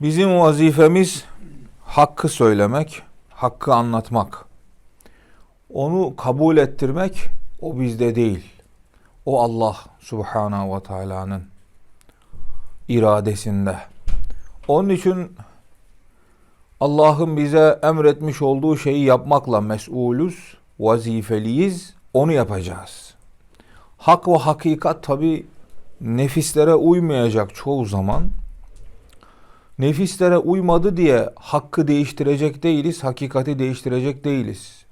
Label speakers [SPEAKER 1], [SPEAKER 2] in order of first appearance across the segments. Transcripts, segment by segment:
[SPEAKER 1] Bizim vazifemiz hakkı söylemek, hakkı anlatmak. Onu kabul ettirmek o bizde değil. O Allah Subhanahu ve Taala'nın iradesinde. Onun için Allah'ın bize emretmiş olduğu şeyi yapmakla mesulüz, vazifeliyiz, onu yapacağız. Hak ve hakikat tabi nefislere uymayacak çoğu zaman. Nefislere uymadı diye hakkı değiştirecek değiliz, hakikati değiştirecek değiliz.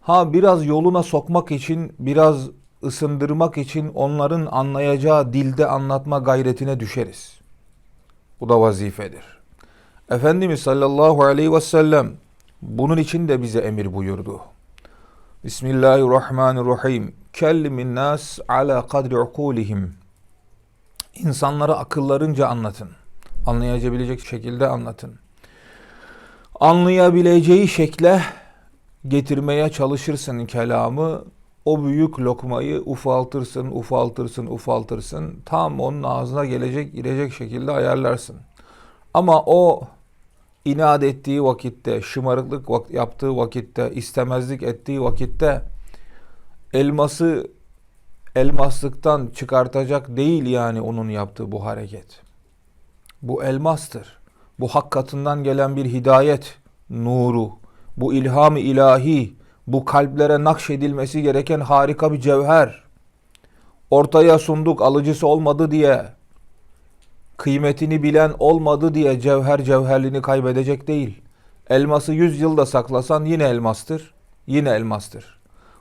[SPEAKER 1] Ha biraz yoluna sokmak için, biraz ısındırmak için onların anlayacağı dilde anlatma gayretine düşeriz. Bu da vazifedir. Efendimiz sallallahu aleyhi ve sellem bunun için de bize emir buyurdu. Bismillahirrahmanirrahim. Kellimin nas ala kadri ukulihim. İnsanlara akıllarınca anlatın. Anlayabilecek şekilde anlatın. Anlayabileceği şekle getirmeye çalışırsın kelamı. O büyük lokmayı ufaltırsın, ufaltırsın, ufaltırsın. Tam onun ağzına gelecek, girecek şekilde ayarlarsın. Ama o inat ettiği vakitte, şımarıklık yaptığı vakitte, istemezlik ettiği vakitte elması elmaslıktan çıkartacak değil yani onun yaptığı bu hareket. Bu elmastır. Bu hak katından gelen bir hidayet nuru. Bu ilham-ı ilahi. Bu kalplere nakşedilmesi gereken harika bir cevher. Ortaya sunduk alıcısı olmadı diye kıymetini bilen olmadı diye cevher cevherliğini kaybedecek değil. Elması 100 yılda saklasan yine elmastır. Yine elmastır.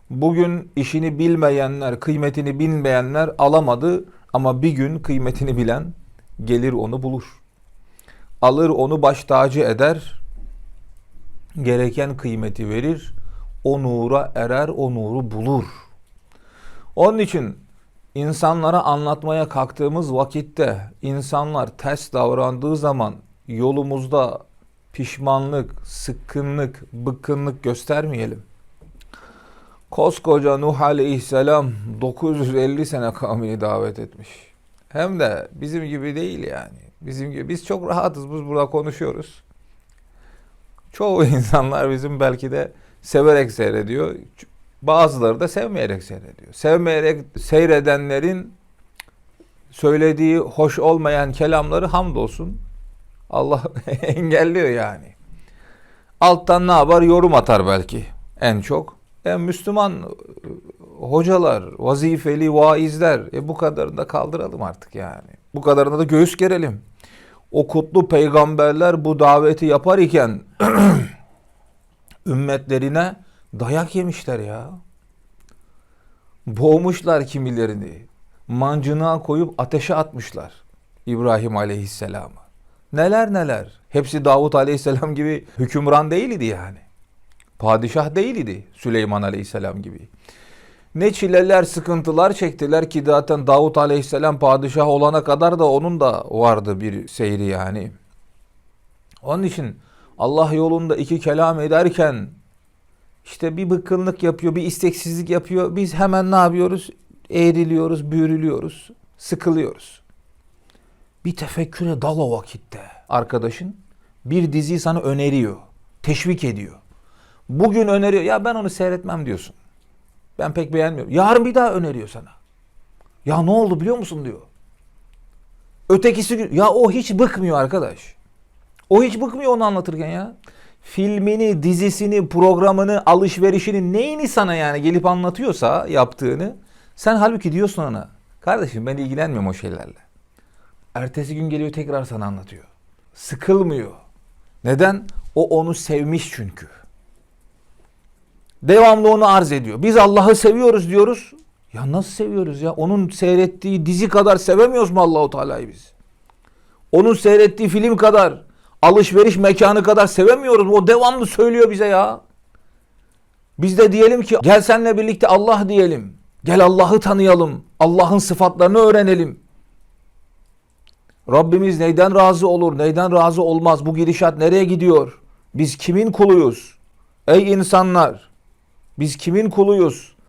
[SPEAKER 1] Bugün işini bilmeyenler, kıymetini bilmeyenler alamadı ama bir gün kıymetini bilen gelir onu bulur. Alır onu baş tacı eder. Gereken kıymeti verir. O nura erer, o nuru bulur. Onun için insanlara anlatmaya kalktığımız vakitte insanlar ters davrandığı zaman yolumuzda pişmanlık, sıkkınlık, bıkkınlık göstermeyelim. Koskoca Nuh Aleyhisselam 950 sene kavmini davet etmiş. Hem de bizim gibi değil yani. Bizim gibi biz çok rahatız. Biz burada konuşuyoruz. Çoğu insanlar bizim belki de severek seyrediyor. Bazıları da sevmeyerek seyrediyor. Sevmeyerek seyredenlerin söylediği hoş olmayan kelamları hamdolsun Allah engelliyor yani. Alttan ne yapar? Yorum atar belki en çok. E, Müslüman hocalar, vazifeli vaizler e, bu kadarını da kaldıralım artık yani. Bu kadarına da göğüs gerelim. O kutlu peygamberler bu daveti yapar iken ümmetlerine dayak yemişler ya. Boğmuşlar kimilerini. Mancınığa koyup ateşe atmışlar İbrahim Aleyhisselam'ı. Neler neler. Hepsi Davut Aleyhisselam gibi hükümran değildi yani. Padişah değildi Süleyman Aleyhisselam gibi. Ne çileler, sıkıntılar çektiler ki zaten Davut Aleyhisselam padişah olana kadar da onun da vardı bir seyri yani. Onun için Allah yolunda iki kelam ederken işte bir bıkkınlık yapıyor, bir isteksizlik yapıyor. Biz hemen ne yapıyoruz? Eğriliyoruz, büyürülüyoruz, sıkılıyoruz. Bir tefekküre dal o vakitte arkadaşın. Bir diziyi sana öneriyor, teşvik ediyor. Bugün öneriyor. Ya ben onu seyretmem diyorsun. Ben pek beğenmiyorum. Yarın bir daha öneriyor sana. Ya ne oldu biliyor musun diyor. Ötekisi ya o hiç bıkmıyor arkadaş. O hiç bıkmıyor onu anlatırken ya. Filmini, dizisini, programını, alışverişini neyini sana yani gelip anlatıyorsa yaptığını sen halbuki diyorsun ona. Kardeşim ben ilgilenmiyorum o şeylerle. Ertesi gün geliyor tekrar sana anlatıyor. Sıkılmıyor. Neden? O onu sevmiş çünkü. Devamlı onu arz ediyor. Biz Allah'ı seviyoruz diyoruz. Ya nasıl seviyoruz ya? Onun seyrettiği dizi kadar sevemiyoruz mu Allahu Teala'yı biz? Onun seyrettiği film kadar, alışveriş mekanı kadar sevemiyoruz. O devamlı söylüyor bize ya. Biz de diyelim ki gel senle birlikte Allah diyelim. Gel Allah'ı tanıyalım. Allah'ın sıfatlarını öğrenelim. Rabbimiz neyden razı olur, neyden razı olmaz? Bu gidişat nereye gidiyor? Biz kimin kuluyuz? Ey insanlar! Biz kimin kuluyuz?